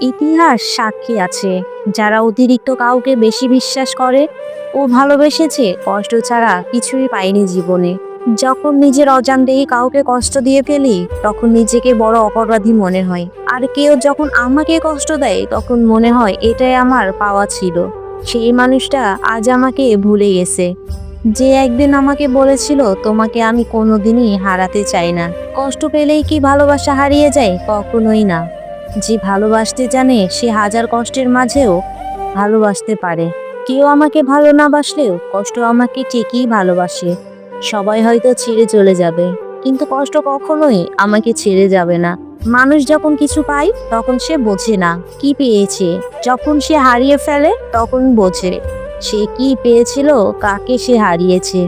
ইতিহাস সাক্ষী আছে। যারা অতিরিক্ত কাউকে বেশি বিশ্বাস করে ও ভালোবেসেছে, কষ্ট ছাড়া কিছুই পায়নি জীবনে। যখন নিজের অজান্তেই কাউকে কষ্ট দিয়ে ফেলি, তখন নিজেকে বড় অপরাধী মনে হয়। আর কেউ যখন আমাকে কষ্ট দেয়, তখন মনে হয় এটাই আমার পাওয়া ছিল। সেই মানুষটা আজ আমাকে ভুলে গেছে। যে একদিন আমাকে বলেছিল, তোমাকে আমি কোনোদিনই হারাতে চাই না। কষ্ট পেলেই কি ভালোবাসা হারিয়ে যায়? কখনোই না। যে ভালোবাসতে জানে, সে হাজার কষ্টের মাঝেও ভালোবাসতে পারে। কেউ আমাকে ভালো না বাসলেও কষ্ট আমাকে ঠিকই ভালোবাসে। সবাই হয়তো ছেড়ে চলে যাবে, কিন্তু কষ্ট কখনোই আমাকে ছেড়ে যাবে না। মানুষ যখন কিছু পায়, তখন সে বোঝে না কি পেয়েছে। যখন সে হারিয়ে ফেলে, তখন বোঝে সে কি পেয়েছিল, কাকে সে হারিয়েছে।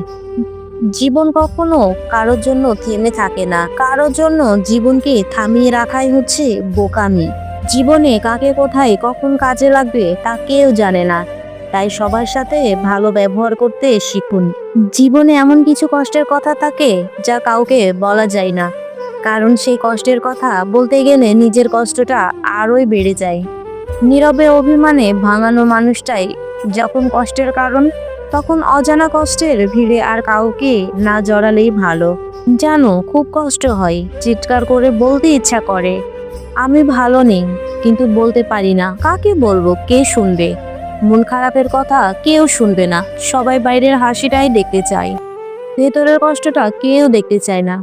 জীবন কখনো কারোর জন্য থেমে থাকে না। কারোর জন্য জীবনকে থামিয়ে রাখাই হচ্ছে বোকামি। জীবনে কাকে কোথায় কখন কাজে লাগবে তা কেউ জানে না। তাই সবার সাথে ভালো ব্যবহার করতে শিখুন। জীবনে এমন কিছু কষ্টের কথা থাকে যা কাউকে বলা যায় না। কারণ সেই কষ্টের কথা বলতে গেলে নিজের কষ্টটা আরোই বেড়ে যায়। নীরবে অভিমানে ভাঙানো মানুষটাই যখন কষ্টের কারণ তখন অজানা কষ্টের ভিড়ে আর কাউকে না জড়ালেই ভালো। জানো, খুব কষ্ট হয়, চিৎকার করে বলতে ইচ্ছা করে। আমি ভালো নেই, কিন্তু বলতে পারি না, কাকে বলব, কে শুনবে? মন খারাপের কথা কেউ শুনবে না, সবাই বাইরের হাসিটাই দেখতে চায়। ভেতরের কষ্টটা কেউ দেখতে চায় না।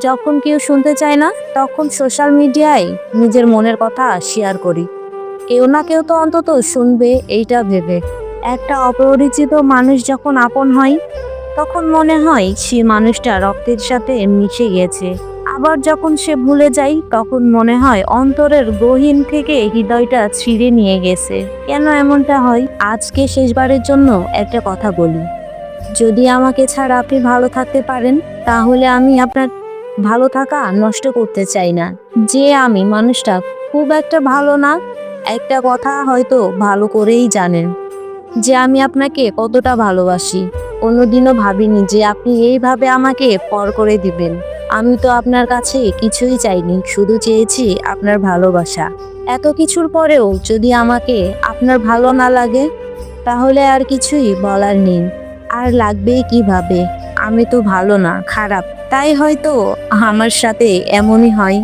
যখন কেউ শুনতে চায় না, তখন সোশ্যাল মিডিয়ায় নিজের মনের কথা শেয়ার করি। কেউ না কেউ তো অন্তত শুনবে, এইটা ভেবে। একটা অপরিচিত মানুষ যখন আপন হয়, তখন মনে হয় সে মানুষটা রক্তের সাথে মিশে গেছে। আবার যখন সে ভুলে যায়, তখন মনে হয় অন্তরের গহীন থেকে হৃদয়টা ছিঁড়ে নিয়ে গেছে। কেন এমনটা হয়? আজকে শেষবারের জন্য একটা কথা বলি। যদি আমাকে ছাড়া আপনি ভালো থাকতে পারেন, তাহলে আমি আপনার ভালো থাকা নষ্ট করতে চাই না। যে আমি মানুষটা খুব একটা ভালো না, একটা কথা হয়তো ভালো করেই জানেন। যে আমি আপনাকে কতটা ভালোবাসি। কোনোদিনও ভাবিনি যে আপনি এইভাবে আমাকে পর করে দিবেন। আমি তো আপনার কাছে কিছুই চাইনি, শুধু চেয়েছি আপনার ভালোবাসা। এত কিছুর পরেও যদি আমাকে আপনার ভালো না লাগে, তাহলে আর কিছুই বলার নেই। আর লাগবেই কীভাবে? আমি তো ভালো না, খারাপ। তাই হয়তো আমার সাথে এমনই হয়।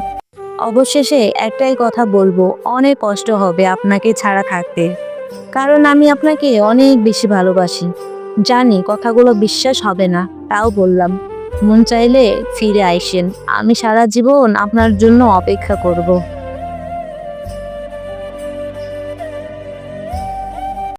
অবশেষে একটাই কথা বলব, অনেক কষ্ট হবে আপনাকে ছাড়া থাকতে। কারণ আমি আপনাকে অনেক বেশি ভালোবাসি। জানি কথাগুলো বিশ্বাস হবে না, তাও বললাম। মন চাইলে ফিরে আইসেন আমি সারা জীবন আপনার জন্য অপেক্ষা করব।